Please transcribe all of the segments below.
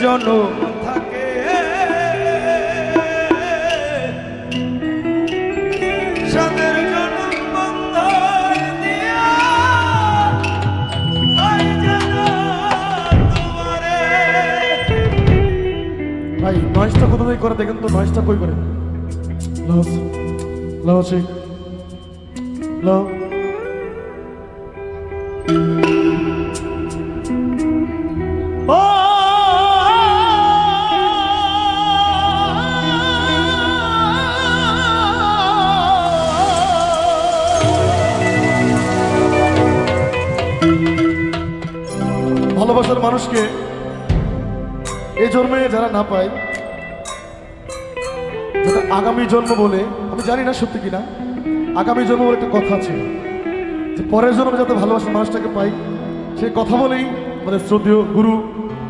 জনম থাকে ভাই নয়েসটা কোথা থেকে করে দেখেন তো নয়েসটা কই করে লাভ লাভ লাভ ভালোবাসার মানুষকে এই জন্মে যারা না পায় আগামী জন্ম বলে, আমি জানি না সত্যি কিনা, আগামী জন্ম বলে একটা কথা আছে, যে পরের জন্মে যাতে ভালোবাসার মানুষটাকে পাই, সে কথা বলেই মানে শ্রদ্ধেয় গুরু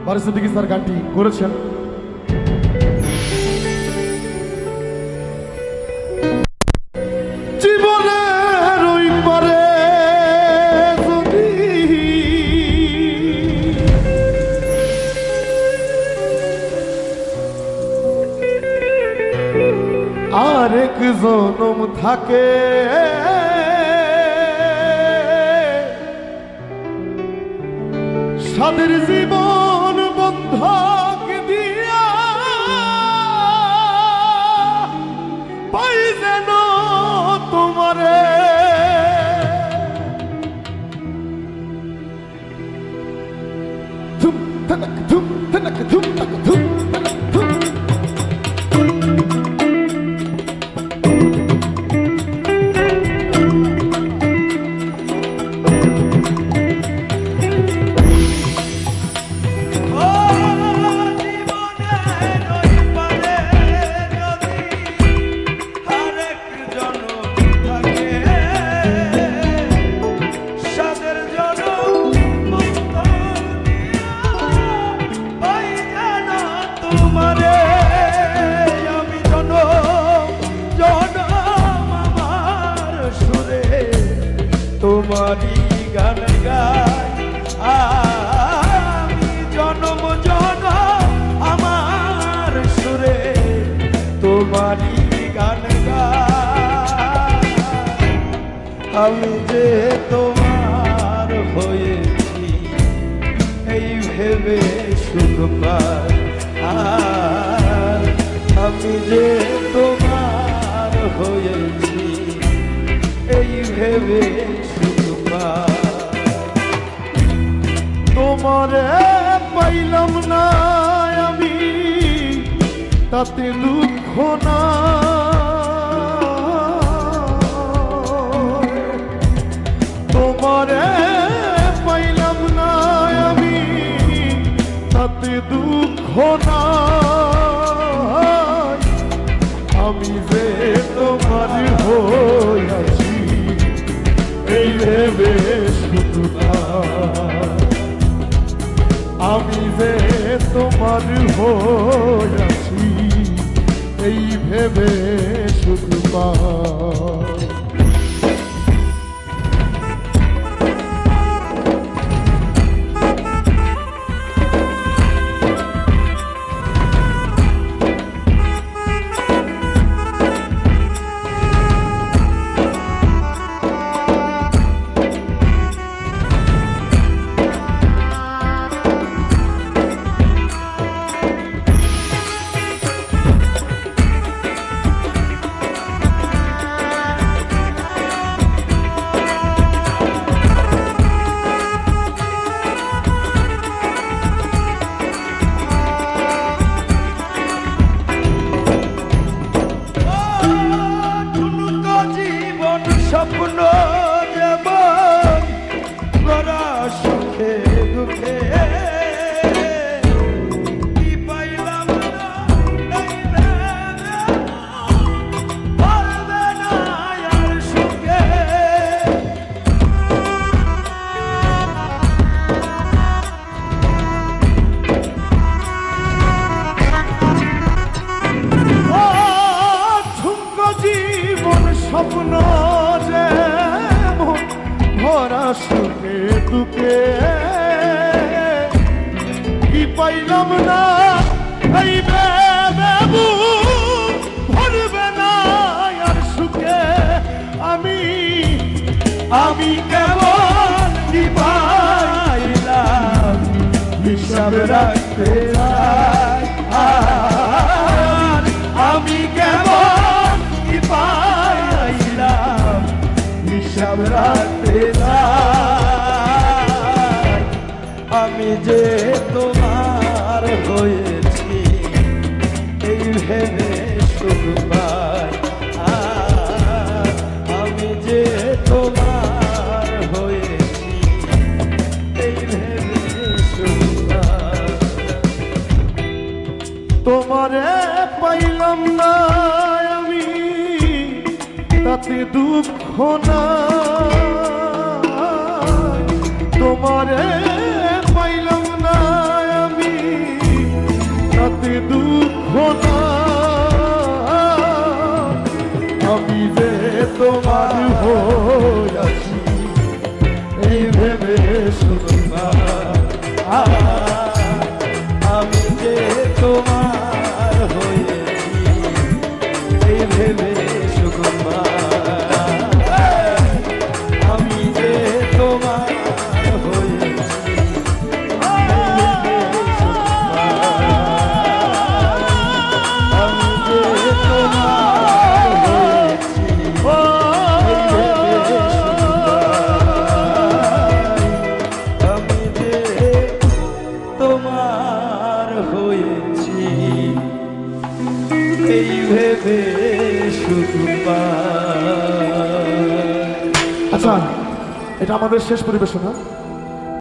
বারিসুদ্দিকি স্যার গানটি করেছেন। আরেক জনম থাকে। সাদের জীবন আমি যে তোমার হয়েছি, এই ভেবে সুখ পাই। আর আমি যে তোমার হয়েছি, এই ভেবে সুখ পাই। তোমারে পাইলাম না আমি, তাতে দুঃখ না দুঃখ না আমি যে তোমার হইয়াছি এই ভেবে শুধু আমি যে তোমার হইয়াছি এই ভেবে শুধু পা স্বপ্ন যে ভরা সুখে দুঃখে। কি পাইলাম না এই বেবু ভরবে না আর সুখে? আমি আমি কেমন কি পাইলাম? হিসাব রাখতে হিসাব রাখতে আমি যে তোমার হয়েছি এই ভেবে দুঃখ না তোমারে এটা আমাদের শেষ পরিবেশনা।